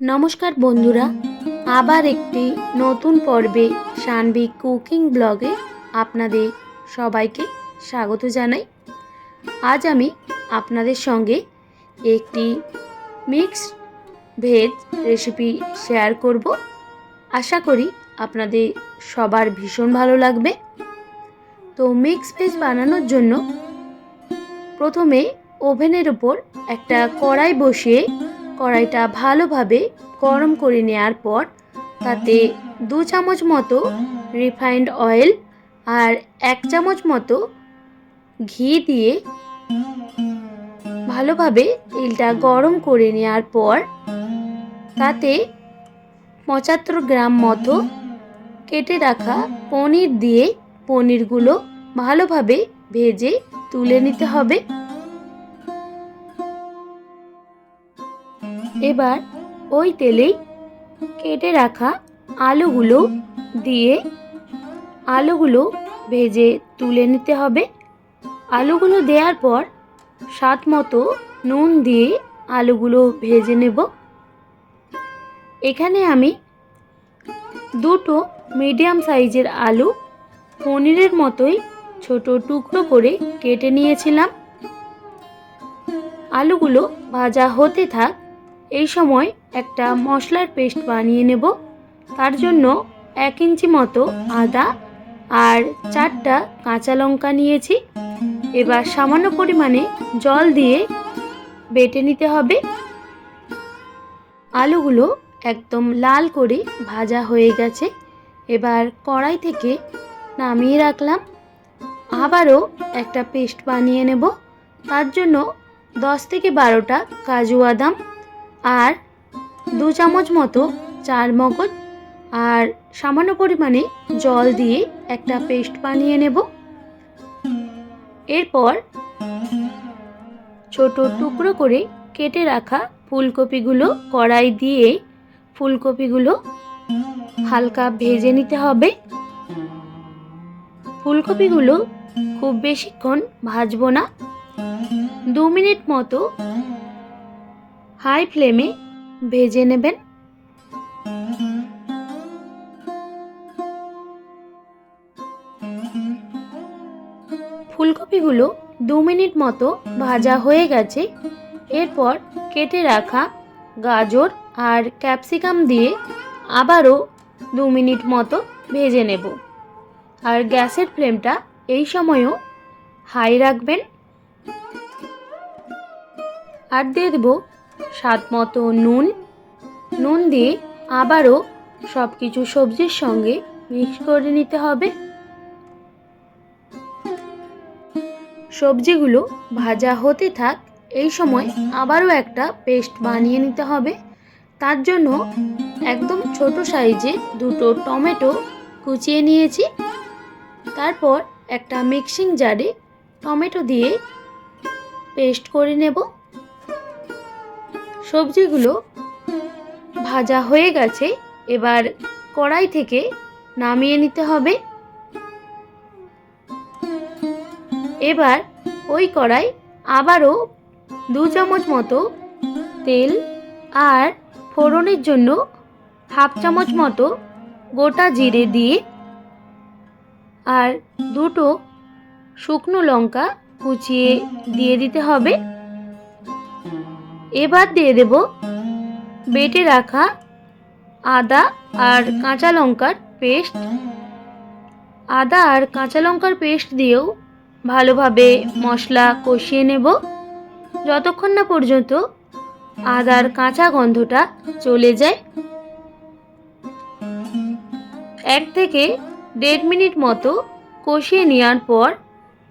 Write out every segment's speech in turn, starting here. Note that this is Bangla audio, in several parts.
নমস্কার বন্ধুরা, আবার একটি নতুন পর্বে সানবি কুকিং ব্লগে আপনাদের সবাইকে স্বাগত জানাই। আজ আমি আপনাদের সঙ্গে একটি মিক্স ভেজ রেসিপি শেয়ার করব। আশা করি আপনাদের সবার ভীষণ ভালো লাগবে। তো মিক্স ভেজ বানানোর জন্য প্রথমে ওভেনের উপর একটা কড়াই বসিয়ে কড়াইটা ভালোভাবে গরম করে নেওয়ার পর তাতে দু চামচ মতো রিফাইন্ড অয়েল আর এক চামচ মতো ঘি দিয়ে ভালোভাবে তেলটা গরম করে নেওয়ার পর তাতে পঁচাত্তর গ্রাম মতো কেটে রাখা পনির দিয়ে পনিরগুলো ভালোভাবে ভেজে তুলে নিতে হবে। এবার ওই তেলেই কেটে রাখা আলুগুলো দিয়ে আলুগুলো ভেজে তুলে নিতে হবে। আলুগুলো দেওয়ার পর স্বাদ মতো নুন দিয়ে আলুগুলো ভেজে নেব। এখানে আমি দুটো মিডিয়াম সাইজের আলু পনিরের মতোই ছোট টুকরো করে কেটে নিয়েছিলাম। আলুগুলো ভাজা হতে থাক এই সময় একটা মশলার পেস্ট বানিয়ে নেব। তার জন্য এক ইঞ্চি মতো আদা আর চারটা কাঁচা লঙ্কা নিয়েছি। এবার সামান্য পরিমাণে জল দিয়ে বেটে নিতে হবে। আলুগুলো একদম লাল করে ভাজা হয়ে গেছে। এবার কড়াই থেকে নামিয়ে রাখলাম। আবারও একটা পেস্ট বানিয়ে নেব। তার জন্য দশ থেকে বারোটা কাজু বাদাম আর দু চামচ মতো চার মগজ আর সামান্য পরিমাণে জল দিয়ে একটা পেস্ট বানিয়ে নেব। এরপর ছোট টুকরো করে কেটে রাখা ফুলকপিগুলো কড়াই দিয়ে ফুলকপিগুলো হালকা ভেজে নিতে হবে। ফুলকপিগুলো খুব বেশিক্ষণ ভাজবো না। দু মিনিট মতো হাই ফ্লেমে, ভেজে নেবেন। ফুলকপিগুলো দু মিনিট মতো ভাজা হয়ে গেছে। এরপর কেটে রাখা গাজর আর ক্যাপসিকাম দিয়ে আবারও দু মিনিট মতো ভেজে নেব। আর গ্যাসের ফ্লেমটা এই সময়ও হাই রাখবেন। আর দিয়ে দেবো স্বাদ মতো নুন নুন দিয়ে আবারও সব কিছু সবজির সঙ্গে মিক্স করে নিতে হবে। সবজিগুলো ভাজা হতে থাক, এই সময় আবারও একটা পেস্ট বানিয়ে নিতে হবে। তার জন্য একদম ছোট সাইজে দুটো টমেটো কুচিয়ে নিয়েছি। তারপর একটা মিক্সিং জারে টমেটো দিয়ে পেস্ট করে নেব। সবজিগুলো ভাজা হয়ে গেছে, এবার কড়াই থেকে নামিয়ে নিতে হবে। এবার ওই কড়াই আবারও দু চামচ মতো তেল আর ফোড়নের জন্য হাফ চামচ মতো গোটা জিরে দিয়ে আর দুটো শুকনো লঙ্কা কুচিয়ে দিয়ে দিতে হবে। এবার দিয়ে দেব বেটে রাখা আদা আর কাঁচা লঙ্কার পেস্ট। আদা আর কাঁচা লঙ্কার পেস্ট দিয়েও ভালোভাবে মশলা কষিয়ে নেব। যতক্ষণ না পর্যন্ত আদার কাঁচা গন্ধটা চলে যায়। এক থেকে দেড় মিনিট মতো কষিয়ে নেওয়ার পর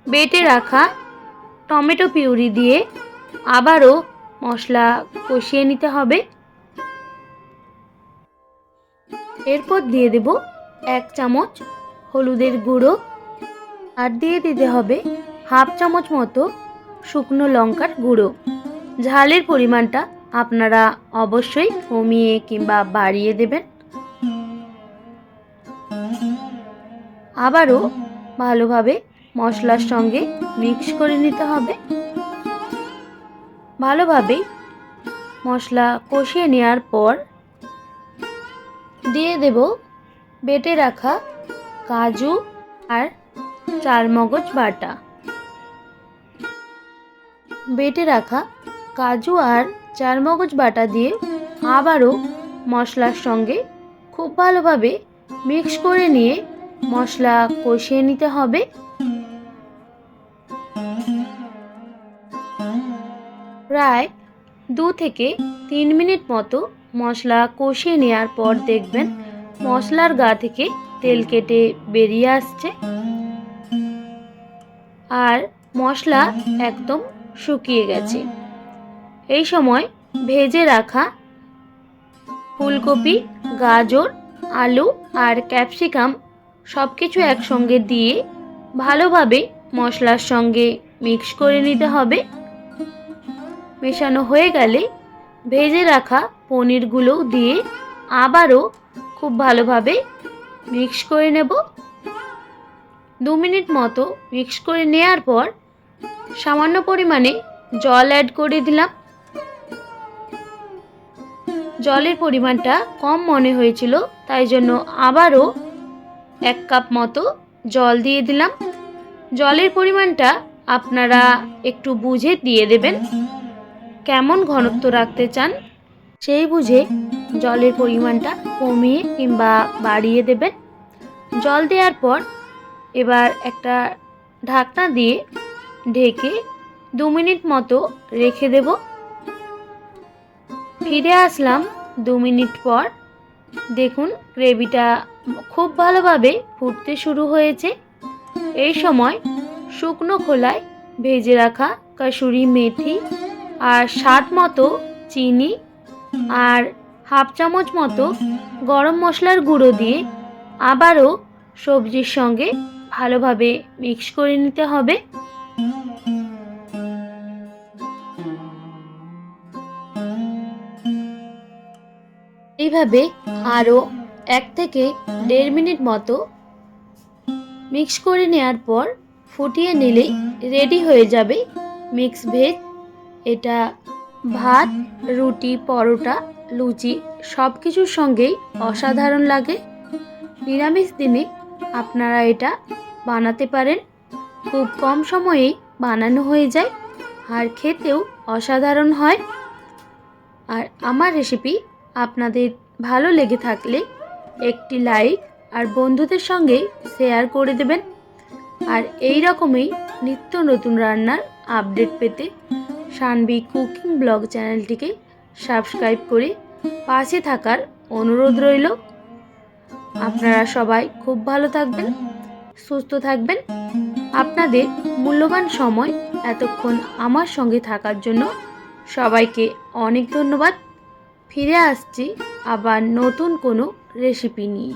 বেটে রাখা টমেটো পিউরি দিয়ে আবারও মশলা কষিয়ে নিতে হবে। এরপর দিয়ে দেব এক চামচ হলুদের গুঁড়ো আর দিয়ে দিতে হবে হাফ চামচ মতো শুকনো লঙ্কার গুঁড়ো। ঝালের পরিমাণটা আপনারা অবশ্যই কমিয়ে কিংবা বাড়িয়ে দেবেন। আবারও ভালোভাবে মশলার সঙ্গে মিক্স করে নিতে হবে। ভালোভাবে মশলা কষিয়ে নেওয়ার পর দিয়ে দেব বেটে রাখা কাজু আর চারমগজ বাটা। বেটে রাখা কাজু আর চারমগজ বাটা দিয়ে আবারও মশলার সঙ্গে খুব ভালোভাবে মিক্স করে নিয়ে মশলা কষিয়ে নিতে হবে। প্রায় দু থেকে তিন মিনিট মতো মশলা কষিয়ে নেওয়ার পর দেখবেন মশলার গা থেকে তেল কেটে বেরিয়ে আসছে। আর মশলা একদম শুকিয়ে গেছে। এই সময় ভেজে রাখা ফুলকপি, গাজর, আলু আর ক্যাপসিকাম সব কিছু একসঙ্গে দিয়ে ভালোভাবে মশলার সঙ্গে মিক্স করে নিতে হবে। মেশানো হয়ে গেলে ভেজে রাখা পনিরগুলো দিয়ে আবারও খুব ভালোভাবে মিক্স করে নেব। দু মিনিট মতো মিক্স করে নেওয়ার পর সামান্য পরিমাণে জল অ্যাড করে দিলাম। জলের পরিমাণটা কম মনে হয়েছিল, তাই জন্য আবারও এক কাপ মতো জল দিয়ে দিলাম। জলের পরিমাণটা আপনারা একটু বুঝে দিয়ে দেবেন। কেমন ঘনত্ব রাখতে চান? সেই বুঝে জলের পরিমাণটা কমিয়ে কিংবা বাড়িয়ে দেবেন। জল দেওয়ার পর এবার একটা ঢাকনা দিয়ে ঢেকে দু মিনিট মতো রেখে দেব। ফিরে আসলাম দু মিনিট পর। দেখুন, গ্রেভিটা খুব ভালোভাবে ফুটতে শুরু হয়েছে। এই সময় শুকনো খোলায় ভেজে রাখা কাসুরি মেথি আর স্বাদ মতো চিনি আর হাফ চামচ মতো গরম মশলার গুঁড়ো দিয়ে আবারও সবজির সঙ্গে ভালোভাবে মিক্স করে নিতে হবে। এইভাবে আরও এক থেকে দেড় মিনিট মতো মিক্স করে নেওয়ার পর ফুটিয়ে নিলেই রেডি হয়ে যাবে মিক্স ভেজ এটা ভাত, রুটি, পরোটা, লুচি সব কিছুর সঙ্গেই অসাধারণ লাগে। নিরামিষ দিনে আপনারা এটা বানাতে পারেন। খুব কম সময়েই বানানো হয়ে যায়, আর খেতেও অসাধারণ হয়। আর আমার রেসিপি আপনাদের ভালো লেগে থাকলে একটি লাইক আর বন্ধুদের সঙ্গে শেয়ার করে দেবেন। আর এই রকমই নিত্য নতুন রান্নার আপডেট পেতে সানবি কুকিং ব্লগ চ্যানেলটিকে সাবস্ক্রাইব করে পাশে থাকার অনুরোধ রইল। আপনারা সবাই খুব ভালো থাকবেন, সুস্থ থাকবেন। আপনাদের মূল্যবান সময় এতক্ষণ আমার সঙ্গে থাকার জন্য সবাইকে অনেক ধন্যবাদ। ফিরে আসছি আবার নতুন কোনো রেসিপি নিয়ে।